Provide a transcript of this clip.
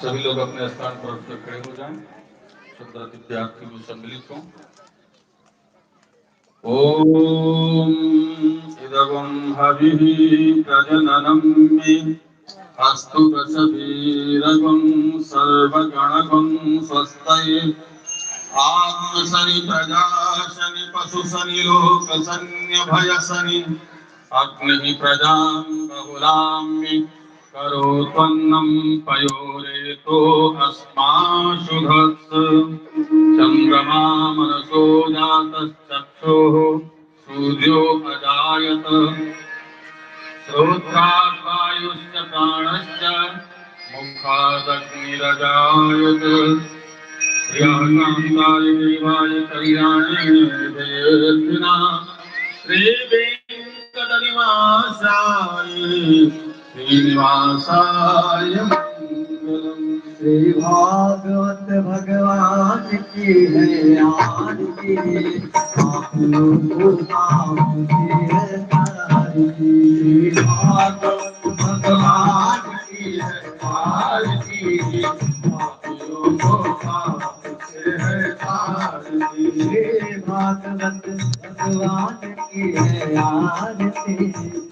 सभी लोग अपने स्थान पर उठ कर खड़े हो जाएँ। श्रद्धा विद्यार्थी में सम्मिलित हों। ॐ इदगं हविः प्रजननं मे अस्तु वसवीरगं सर्वगणगं स्वस्तये। मे करोत्वन्नं पयोरेतो अस्माशुभत् चन्द्रमा मनसो जातश्चक्षुः। सूर्यो अजायत। श्रोत्रात् प्राणश्च। मुखादग्निरजायत। प्रियाकान्ताय देवाय कल्याणे श्रीवेङ्कटनिवासाय श्रीनिवासाय श्री भागवत भगवान की है काम की श्री भागवत भगवान की है तारती श्री भागवत भगवान की है आरती